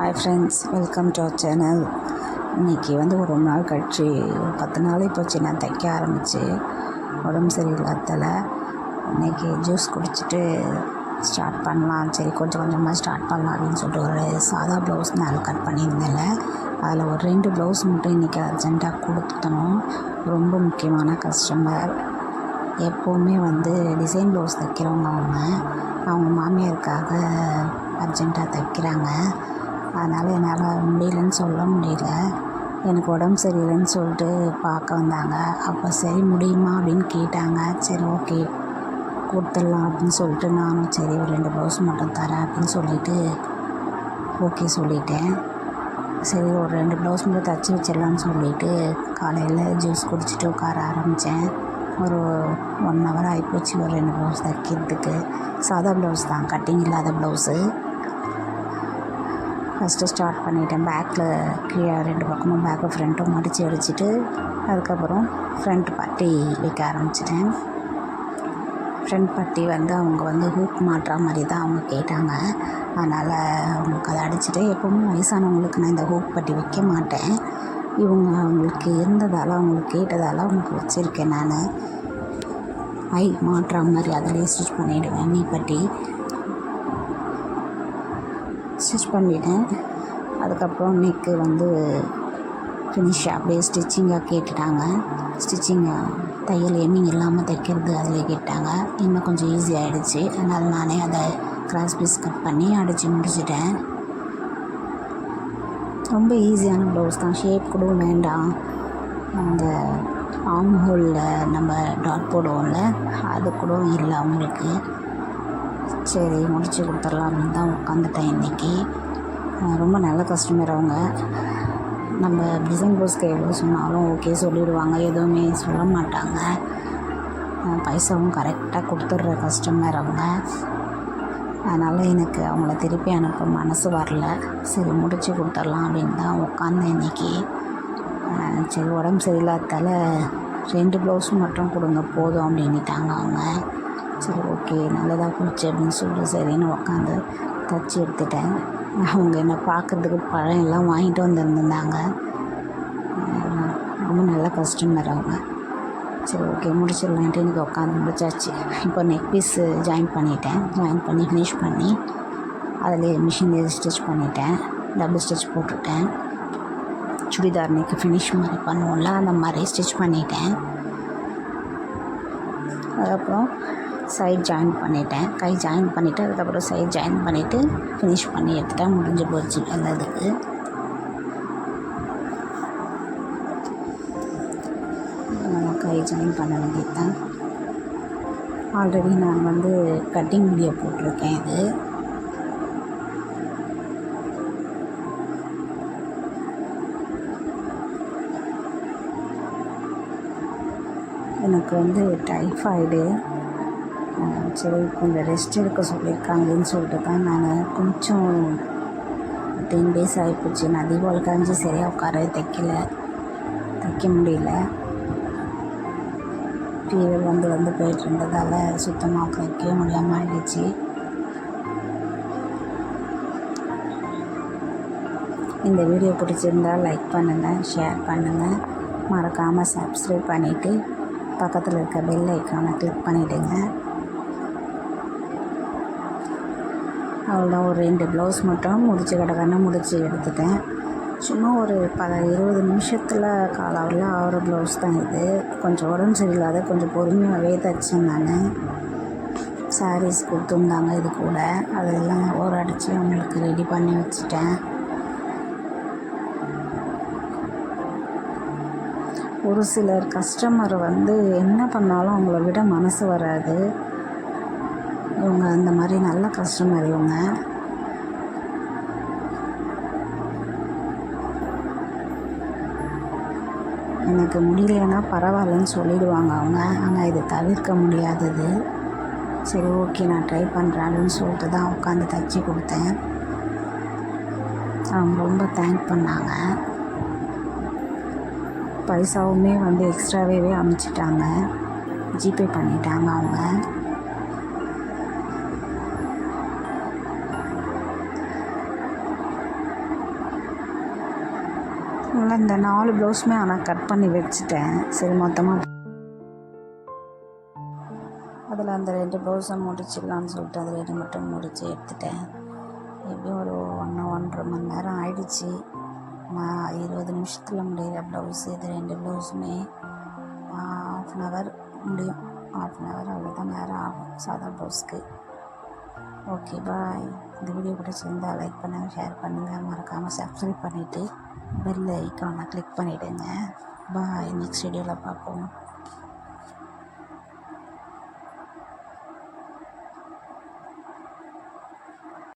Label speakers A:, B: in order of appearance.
A: Hi friends welcome to our channel இன்றைக்கி வந்து ஒரு ரொம்ப நாள் கழிச்சு ஒரு பத்து நாளே போச்சு. நான் தைக்க ஆரம்பித்து உடம்பு சரியில்லாததால் இன்றைக்கி ஜூஸ் குடிச்சிட்டு ஸ்டார்ட் பண்ணலாம். சரி கொஞ்சம் கொஞ்சமாக ஸ்டார்ட் பண்ணலாம் அப்படின்னு சொல்லிட்டு ஒரு சாதா ப்ளவுஸ் நான் கட் பண்ணியிருந்தேன்ல. அதில் ஒரு ரெண்டு ப்ளவுஸ் மட்டும் இன்றைக்கி அர்ஜெண்ட்டாக கொடுத்தணும் ரொம்ப முக்கியமான கஸ்டமர் எப்போவுமே வந்து டிசைன் ப்ளவுஸ் தைக்கிறவங்க அவங்க அவங்க மாமியாருக்காக அர்ஜெண்ட்டாக தைக்கிறாங்க. அதனால் என்னால் முடியலன்னு சொல்ல முடியல. எனக்கு உடம்பு சரியில்லைன்னு சொல்லிட்டு பார்க்க வந்தாங்க. அப்போ சரி முடியுமா அப்படின்னு கேட்டாங்க. சரி ஓகே. கொடுத்துடலாம் அப்படின்னு சொல்லிட்டு நானும் சரி ஒரு ரெண்டு ப்ளவுஸ் மட்டும் தரேன் அப்படின்னு சொல்லிட்டு ஓகே சொல்லிட்டேன். சரி ஒரு ரெண்டு ப்ளவுஸ் மட்டும் தைச்சி வச்சிடலான்னு சொல்லிட்டு காலையில் ஜூஸ் குடிச்சிட்டு உட்கார ஆரம்பித்தேன் ஒரு ஒன் ஹவர் ஆகிப்போச்சு ஒரு ரெண்டு ப்ளவுஸ் தைக்கிறதுக்கு. சாதா ப்ளவுஸ் தான் கட்டிங் இல்லாத ப்ளவுஸு ஃபஸ்ட்டு ஸ்டார்ட் பண்ணிட்டேன். பேக்கில் கீழே ரெண்டு பக்கமும் பேக்கு ஃப்ரண்ட்டும் மடித்து அடிச்சுட்டு அதுக்கப்புறம் ஃப்ரண்ட் பட்டி வைக்க ஆரம்பிச்சிட்டேன். ஃப்ரண்ட் பட்டி வந்து அவங்க வந்து ஹூக் மாட்டுற மாதிரி தான் அவங்க கேட்டாங்க. அதனால் அவங்களுக்கு அதை அடிச்சுட்டு எப்போவுமே வயசானவங்களுக்கு நான் இந்த ஹூக் பட்டி வைக்க மாட்டேன். இவங்க அவங்களுக்கு இருந்ததால் அவங்களுக்கு கேட்டதால் அவங்களுக்கு வச்சுருக்கேன் நான். ஐ மாட்டுற மாதிரி அதிலே ஸ்டிச் பண்ணிவிடுவேன் நீ பட்டி. ஸ்டிச் பண்ணிட்டேன். அதுக்கப்புறம் நெக்கு வந்து ஃபினிஷ் அப்படியே ஸ்டிச்சிங்காக கேட்டுட்டாங்க. ஸ்டிச்சிங்காக தையல் எம்மிங் இல்லாமல் தைக்கிறது அதில் கேட்டாங்க. இன்னும் கொஞ்சம் ஈஸி ஆகிடுச்சு அதனால் நானே அதை கிராஸ் பீஸ் கட் பண்ணி அடித்து முடிச்சிட்டேன். ரொம்ப ஈஸியான ப்ளவுஸ் தான். ஷேப் கூட வேண்டாம். அந்த ஆம் ஹோலில் நம்ம டாட் போடுவோம்ல அது கூட இல்லை அவங்களுக்கு. சரி முடித்து கொடுத்துடலாம் அப்படின்னு தான் உட்காந்துட்டேன் இன்றைக்கி ரொம்ப நல்ல கஸ்டமர் அவங்க. நம்ம டிசைன் ப்ளவுஸ்க்கு எவ்வளோ சொன்னாலும் ஓகே சொல்லிடுவாங்க. எதுவுமே சொல்ல மாட்டாங்க. பைசாவும் கரெக்டாக கொடுத்துட்ற கஸ்டமர் அவங்க. அதனால் எனக்கு அவங்கள திருப்பி அனுப்ப மனசு வரல. சரி முடித்து கொடுத்துடலாம் அப்படின்னு தான் உட்காந்தேன் இன்றைக்கி சரி உடம்பு சரியில்லாதால ரெண்டு ப்ளவுஸும் மட்டும் கொடுங்க போதும் அப்படின்ட்டாங்க அவங்க. சரி ஓகே நல்லதாக போச்சு அப்படின்னு சொல்லிட்டு சரின்னு உட்காந்து தச்சு எடுத்துட்டேன். அவங்க என்னை பார்க்குறதுக்கு பழம் எல்லாம் வாங்கிட்டு வந்திருந்தாங்க. ரொம்ப நல்ல கஸ்டமர் அவங்க. சரி ஓகே முடிச்சிடலான்ட்டு எனக்கு உட்காந்து முடிச்சாச்சு. இப்போ நெக் பீஸு ஜாயின் பண்ணிட்டேன். ஜாயின் பண்ணி ஃபினிஷ் பண்ணி அதில் மிஷின்லேயே ஸ்டிச் பண்ணிட்டேன். டபுள் ஸ்டிச் போட்டுட்டேன் சுடிதார் நெக்கு ஃபினிஷ் மாதிரி பண்ணுவோம்ல அந்த மாதிரி ஸ்டிச் பண்ணிட்டேன். அதுக்கப்புறம் சைட் ஜாயின் பண்ணிட்டேன். கை ஜாயின் பண்ணிவிட்டு அதுக்கப்புறம் சைட் ஜாயின் பண்ணிவிட்டு ஃபினிஷ் பண்ணி எடுத்துட்டேன். முடிஞ்சு போச்சு நல்லதுக்கு நம்ம கை ஜாயின் பண்ண வேண்டியது தான் ஆல்ரெடி நான் வந்து கட்டிங் வீடியோ போட்டிருக்கேன் இது. எனக்கு வந்து டைஃபாய்டு சரி கொஞ்சம் ரெஸ்ட் எடுக்க சொல்லியிருக்காங்கன்னு சொல்லிட்டு தான் நான் கொஞ்சம் டென் டேஸ் ஆகிப்போச்சு நான் தீபாவளி கழிஞ்சு சரியாக உட்கார தைக்கல. தைக்க முடியல. ஃபீவர் வந்து வந்து போயிட்டு இருந்ததால் சுத்தமாக தைக்க முடியாமல் ஆகிடுச்சு இந்த வீடியோ பிடிச்சிருந்தால் லைக் பண்ணுங்கள் ஷேர் பண்ணுங்கள் மறக்காமல் சப்ஸ்கிரைப் பண்ணிவிட்டு பக்கத்தில் இருக்க பெல் ஐக்கானை கிளிக் பண்ணிவிடுங்க அவ்வளோதான் ஒரு ரெண்டு ப்ளவுஸ் மட்டும் முடிச்சு கிடக்கன்னு முடித்து எடுத்துட்டேன். சும்மா ஒரு பல இருபது நிமிஷத்தில் காலாவில் ஆகிற ப்ளவுஸ் தான் இது. கொஞ்சம் உடம்பு சரியில்லாத கொஞ்சம் பொறுமையாகவே தைச்சேன் நான். சாரீஸ் கொடுத்துருந்தாங்க இது கூட. அதெல்லாம் ஓர அடித்து அவங்களுக்கு ரெடி பண்ணி வச்சுட்டேன். ஒரு சிலர் கஸ்டமர் வந்து என்ன பண்ணாலும் அவங்கள விட மனசு வராது. இவங்க அந்த மாதிரி நல்ல கஸ்டமர் இவங்க. எனக்கு முடியலன்னா பரவாயில்லன்னு சொல்லிடுவாங்க அவங்க. ஆனால் இது தவிர்க்க முடியாதது. சரி ஓகே நான் ட்ரை பண்ணுறேன் அப்படின்னு சொல்லிட்டு தான் உட்காந்து தைச்சி கொடுத்தேன். அவங்க ரொம்ப தேங்க் பண்ணாங்க. பைசாவுமே வந்து எக்ஸ்ட்ராவே அனுப்பிச்சிட்டாங்க ஜிபே பண்ணிட்டாங்க அவங்க. அதனால் இந்த நாலு ப்ளவுஸுமே ஆனால் கட் பண்ணி வச்சுட்டேன். சரி மொத்தமாக அதில் அந்த ரெண்டு ப்ளவுஸை முடிச்சிடலான்னு சொல்லிட்டு அது ரெண்டு மட்டும் முடித்து எடுத்துட்டேன். எப்படியும் ஒரு ஒன்று ஒன்றரை மணி நேரம் ஆயிடுச்சு. நான் இருபது நிமிஷத்தில் முடிகிற ப்ளவுஸ் இது ரெண்டு ப்ளவுஸுமே ஆஃப் அன் ஹவர் முடியும். ஆஃப் அன் ஹவர் அவ்வளோதான் நேரம் ஆகும் சாதா ப்ளவுஸ்க்கு ஓகே பாய் இந்த வீடியோ பிடிச்சிருந்தால் லைக் பண்ணுங்கள் ஷேர் பண்ணுங்கள் மறக்காமல் சப்ஸ்கிரைப் பண்ணிவிட்டு பெல் ஐக்கானை கிளிக் பண்ணிவிடுங்க பாய் நெக்ஸ்ட் வீடியோவில் பார்ப்போம்.